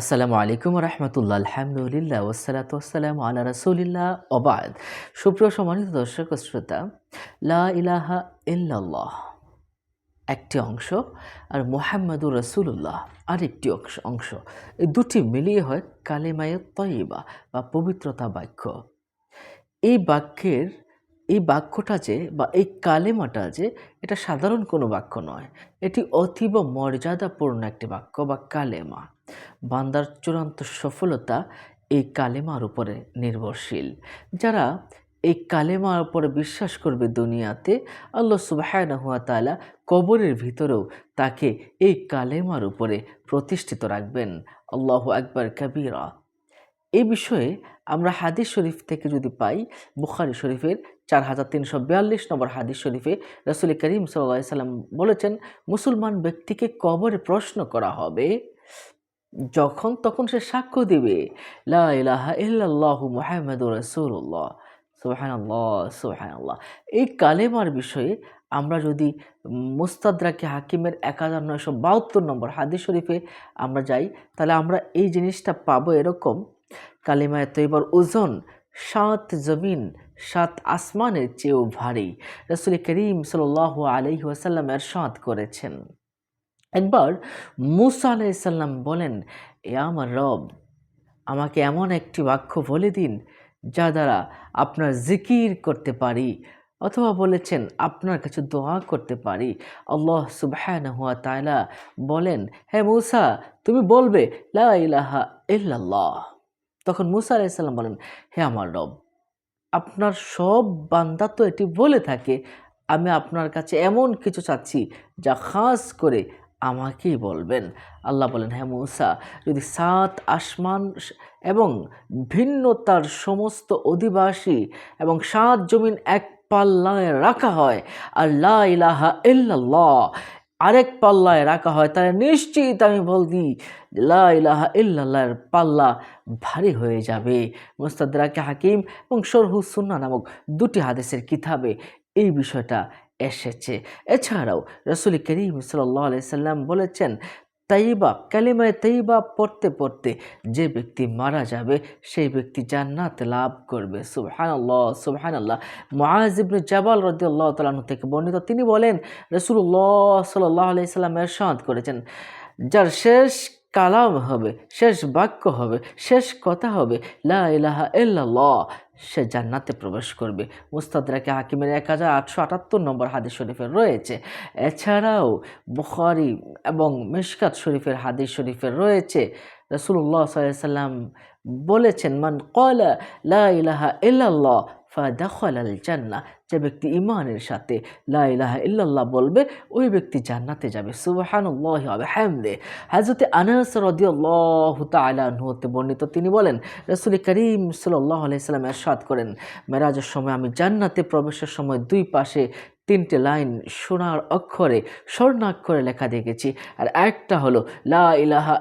আসসালামু আলাইকুম রহমতুল্লাহ আলহামদুলিল্লাহ ওসালাত ওসালাম আলা রসুলিল্লাহ, ওবাদ। সুপ্রিয় সম্মানিত দর্শক শ্রোতা, লা ইলাহা ইল্লাল্লাহ, একটি অংশ, আর মোহাম্মদুর রসুল্লাহ আরেকটি অংশ অংশ। এই দুটি মিলিয়ে হয় কালেমায়ে তয়িবা, বা পবিত্রতা বাক্য। এই বাক্যের, এই বাক্যটা যে, বা এই কালেমাটা যে, এটা সাধারণ কোনো বাক্য নয়। এটি অতীব মর্যাদাপূর্ণ একটি বাক্য বা কালেমা। বান্দার চূড়ান্ত সফলতা এই কালেমার উপরে নির্ভরশীল। যারা এই কালেমার উপরে বিশ্বাস করবে দুনিয়াতে, আল্লাহ তালা কবরের ভিতরেও তাকে এই কালেমার উপরে প্রতিষ্ঠিত রাখবেন। আল্লাহ আকবর কবিরা। এই বিষয়ে আমরা হাদিস শরীফ থেকে যদি পাই, বুখারি শরীফের চার হাজার তিনশো বিয়াল্লিশ নম্বর হাদিস শরীফে রসুল করিম সাল্লাহ সাল্লাম বলেছেন, মুসলমান ব্যক্তিকে কবরে প্রশ্ন করা হবে যখন তখন সে সাক্ষ্য দেবে এই কালেমার বিষয়ে আমরা যদি মুস্তাদরাকে হাকিমের এক হাজার নয়শো বাহাত্তর নম্বর হাদিস শরীফে আমরা যাই, তাহলে আমরা এই জিনিসটা পাবো এরকম, কালেমায় এবার ওজন, সাত জমিন, সাত আসমানের চেয়েও ভারী। রসুল করিম সাল আলহি ওয়াসাল্লাম সাঁত করেছেন। একবার মুসা আলাইসাল্লাম বলেন, এ আমার রব, আমাকে এমন একটি বাক্য বলে দিন, যা দ্বারা আপনার জিকির করতে পারি, অথবা বলেছেন, আপনার কাছে দোয়া করতে পারি। আল্লাহ সুবহান হুয়া তাইলা বলেন হ্যাঁ মুসা, তুমি বলবে, লা ইলাহা তখন মুসা আলাইসাল্লাম বলেন, হে আমার রব, আপনার সব বান্দা তো এটি বলে থাকে, আমি আপনার কাছে এমন কিছু চাচ্ছি, যা খাস করে আমাকেই বলবেন। আল্লাহ বলেন হ্যাঁ মৌসা, যদি সাত আসমান এবং ভিন্নতার সমস্ত অধিবাসী এবং সাত জমিন এক পাল্লায় রাখা হয় আর ইলাহা ইল্লাল্লাহ আরেক পাল্লায় রাখা হয়, তাহলে নিশ্চিত আমি বলছি লা ইলাহা ইল্লাল্লাহর পাল্লা ভারী হয়ে যাবে। মুস্তাদরাকে হাকিম এবং সরহু সুন্না নামক দুটি হাদিসের কিতাবে এই বিষয়টা এসেছে। এছাড়াও রসুল করিম সাল্লাহ সাল্লাম বলেছেন তাইবা কালিমায় তাইবা পড়তে পড়তে যে ব্যক্তি মারা যাবে, সেই ব্যক্তি জান্নাত লাভ করবে। সুবহান আল্লাহ সুবহান আল্লাহ মহাজিবনে জাবাল রদি আল্লাহ তালু থেকে বর্ণিত তিনি বলেন রসুল্লাহ সাল্লাহ আলাইসাল্লাম এরশাদ করেছেন, যার শেষ কালাম হবে, শেষ বাক্য হবে, শেষ কথা হবে, লা ইল্লাল্লাহ। সে জান্নাতে প্রবেশ করবে। মুস্তাদাকে হাকিমের এক হাজার আটশো আটাত্তর নম্বর হাদিস শরীফের রয়েছে। এছাড়াও বুখারি এবং মেশকাত শরীফের হাদিস শরীফের রয়েছে। রসুল্লাহ সাল্লাম বলেছেন, মান কয়লা লা ইলাহা ফাদাখল আল জান্না যে ব্যক্তি ইমানের সাথে লা ইলাহা ইল্লাল্লাহ বলবে, ওই ব্যক্তি জান্নাতে যাবে। সুবহানুল্লাহ হামদে হাজরতে আনাস রদিয়াল্লাহ তালাহতে বর্ণিত, তিনি বলেন, রসুল করিম সাল্লাহ আলাইসাল্লাম এরশাদ করেন, মেরাজের সময় আমি জান্নাতে প্রবেশের সময় দুই পাশে তিনটে লাইন সোনার অক্ষরে স্বর্ণাক্ষরে লেখা দেখেছি, আর একটা হলো, লা ইলাহা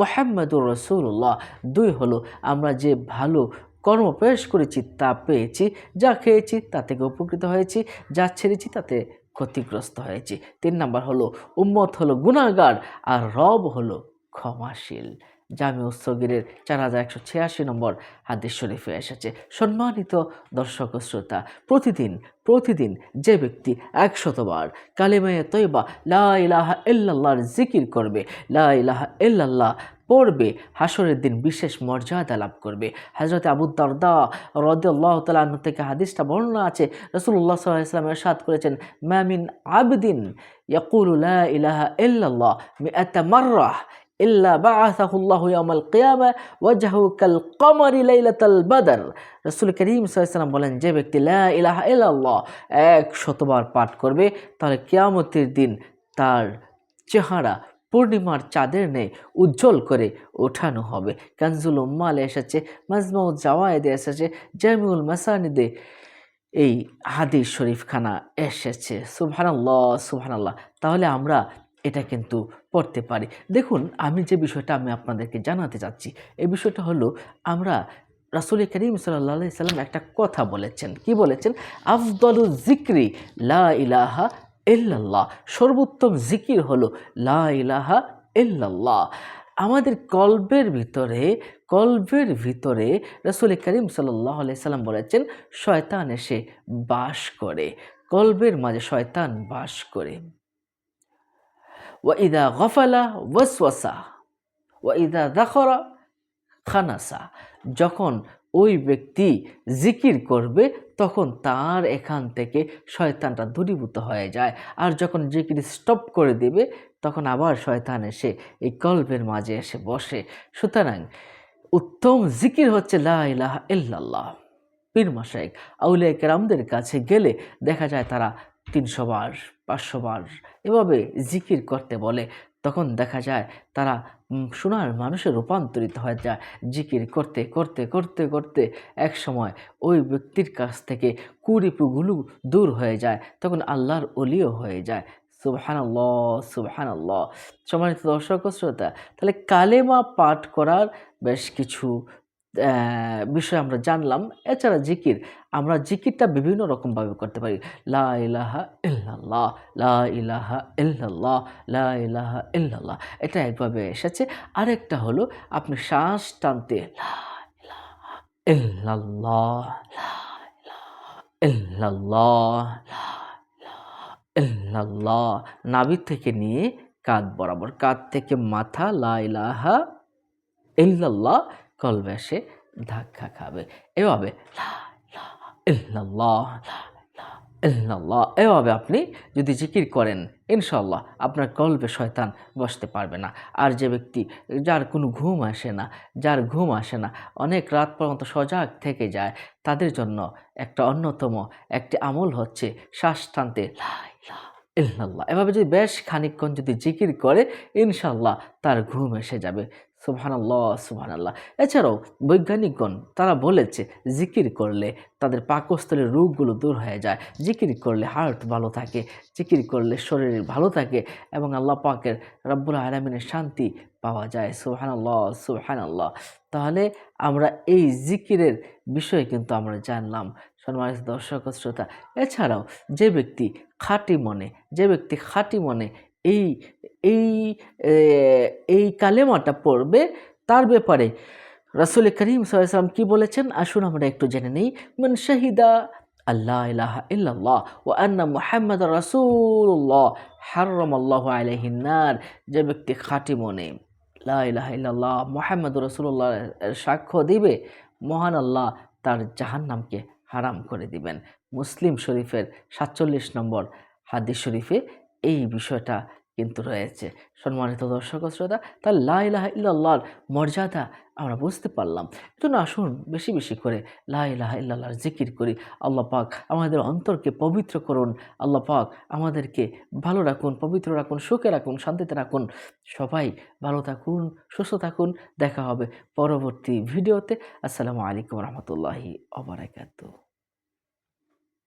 মুহাম্মাদুর রসুল্লাহ দুই হলো, আমরা যে ভালো কর্ম পেশ করেছি, তা পেয়েছি, যা খেয়েছি, তা থেকে উপকৃত হয়েছি, যা ছেড়েছি, তাতে ক্ষতিগ্রস্ত হয়েছি। তিন নাম্বার হলো, উম্মত হলো গুণাগার আর রব হলো ক্ষমাশীল। জামি উৎসগিরের চার হাজার একশো ছিয়াশি নম্বর হাদিস শরীফে এসেছে, সম্মানিত দর্শক শ্রোতা, প্রতিদিন প্রতিদিন যে ব্যক্তি একশতবার কালিমায়ে তৈবা, লা ইলাহা জিকির করবে, লা ইলাহা ইল্লাল্লাহ পড়বে হাসরের দিন বিশেষ মর্যাদা লাভ করবে। হজরত আবু দরদা রদুল্লাহ তালাহ থেকে হাদিসটা বর্ণনা আছে। রসুল্লাহ সাল্লাম এরশাদ করেছেন ম্যামিন আবদিন ইয়াকুল্লাহ ইলাহা ইল্লাল্লাহ মিআতা মাররাহ ইল্লা বাআসাহুল্লাহ ইয়াউমাল কিয়ামা ওয়াজহু কাল কমরি লাইলাতাল বদর। রাসূল করিম সাল্লাল্লাহু বলেন, যে ব্যক্তি লা ইলাহা ইল্লাল্লাহ এক শতবার পাঠ করবে, তাহলে কিয়ামতের দিন তার চেহারা পূর্ণিমার চাঁদের নেই উজ্জ্বল করে ওঠানো হবে। কানজুল উম্মালে এসেছে মাজমাউদ জাওয়ায়েদে এসেছে, জামিউল মাসানিদে এই হাদিস শরীফখানা এসেছে। সুবহানাল্লাহ সুবহানাল্লাহ। তাহলে আমরা এটা কিন্তু পড়তে পারি। দেখুন, আমি যে বিষয়টা আমি আপনাদেরকে জানাতে চাচ্ছি, এই বিষয়টা হলো আমরা রাসুল করিম সাল্লা সাল্লাম একটা কথা বলেছেন। কি বলেছেন? আফদলু জিক্রি লা ইলাহা ইল্লাল্লাহ। সর্বোত্তম জিকির হলো লা ইলাহা ইল্লাল্লাহ। আমাদের কল্পের ভিতরে কল্পের ভিতরে রসুল করিম সাল্লাহ সাল্লাম বলেছেন, শয়তান এসে বাস করে। কল্পের মাঝে শয়তান বাস করে। ওয়াইদা গফালা ওয়াসওয়াসা ওয়াইদা দাখরা খানাসা। যখন ওই ব্যক্তি জিকির করবে, তখন তার এখান থেকে শয়তানটা দূরীভূত হয়ে যায়। আর যখন জিকির স্টপ করে দেবে, তখন আবার শয়তান এসে এই কল্পের মাঝে এসে বসে। সুতরাং উত্তম জিকির হচ্ছে লা ইলাহা ইল্লাল্লাহ। পীর মাসাইক আউলিয়া কেরামদের কাছে গেলে দেখা যায় তারা তিনশো বার, পাঁচশো বার এভাবে জিকির করতে বলে। তখন দেখা যায় তারা সোনার মানুষে রূপান্তরিত হয়ে যায় জিকির করতে করতে করতে করতে। এক সময় ওই ব্যক্তির কাছ থেকে কুরিপুগুলো দূর হয়ে যায়, তখন আল্লাহর অলিও হয়ে যায়। সুবহান সুবহান সম্মানিত দর্শক শ্রোতা, তাহলে কালেমা পাঠ করার বেশ কিছু বিষয় আমরা জানলাম। এছাড়া জিকির, আমরা জিকিরটা বিভিন্ন রকমভাবে করতে পারি। লা ইলাহা ইল্লাল্লাহ, লা ইলাহা ইল্লাল্লাহ, লা ইলাহা ইল্লাল্লাহ। এটা একভাবে এসেছে। আরেকটা হলো, আপনি শ্বাস টানতে, লা লা ইল্লাল্লাহ নাভি থেকে নিয়ে কাঁধ বরাবর। কাঁধ থেকে মাথা, লা ইলাহা ইল্লাল্লাহ কলবে এসে ধাক্কা খাবে। এভাবে এভাবে আপনি যদি জিকির করেন ইনশাল্লাহ আপনার কল্পে শয়তান বসতে পারবে না। আর যে ব্যক্তি, যার কোনো ঘুম আসে না, যার ঘুম আসে না, অনেক রাত পর্যন্ত সজাগ থেকে যায়, তাদের জন্য একটা অন্যতম একটি আমল হচ্ছে শ্বাস টানতে ইল্লাল্লাহ। এভাবে যদি বেশ খানিকক্ষণ যদি জিকির করে ইনশাল্লাহ তার ঘুম এসে যাবে। সুবহানাল্লাহ সুবহানাল্লাহ। এছাড়াও বৈজ্ঞানিকগণ তারা বলেছে, জিকির করলে তাদের পাকস্থলের রোগগুলো দূর হয়ে যায়। জিকির করলে হার্ট ভালো থাকে, জিকির করলে শরীর ভালো থাকে এবং আল্লাহ পাকের রব্বুল আলমিনের শান্তি পাওয়া যায়। সুবহানাল্লাহ সুবহানাল্লাহ। তাহলে আমরা এই জিকিরের বিষয়ে কিন্তু আমরা জানলাম, সম্মানিত দর্শক শ্রোতা। এছাড়াও যে ব্যক্তি খাঁটি মনে, যে ব্যক্তি খাঁটি মনে এই এই এই কালেমাটা পড়বে তার ব্যাপারে। রাসুল করিম সাল্লাম কি বলেছেন? আসুন আমরা একটু জেনে নেই। মান শাহিদা আল্লাহ ইলাহা ইল্লাল্লাহ ও আন্না মোহাম্মদ রাসুল্লাহ হারম আল্লাহ আলহিনার যে ব্যক্তি খাঁটি মনে লা ইলাহা ইল্লাল্লাহ মোহাম্মদ রসুল্লাহ সাক্ষ্য দিবে, মহান আল্লাহ তার জাহান্নামকে হারাম করে দিবেন। মুসলিম শরীফের সাতচল্লিশ নম্বর হাদিস শরীফে এই বিষয়টা কিন্তু রয়েছে। সম্মানিত দর্শক শ্রোতা, তার লাহ ইল্লাহর মর্যাদা আমরা বুঝতে পারলাম। এজন্য আসুন বেশি বেশি করে লাহ ইল্লাহর জিকির করি। আল্লাহ পাক আমাদের অন্তরকে পবিত্র করুন। আল্লাহ পাক আমাদেরকে ভালো রাখুন, পবিত্র রাখুন, সুখে রাখুন, শান্তিতে রাখুন। সবাই ভালো থাকুন, সুস্থ থাকুন। দেখা হবে পরবর্তী ভিডিওতে। আসসালামু আলাইকুম রহমতুল্লাহি অবরাকাতু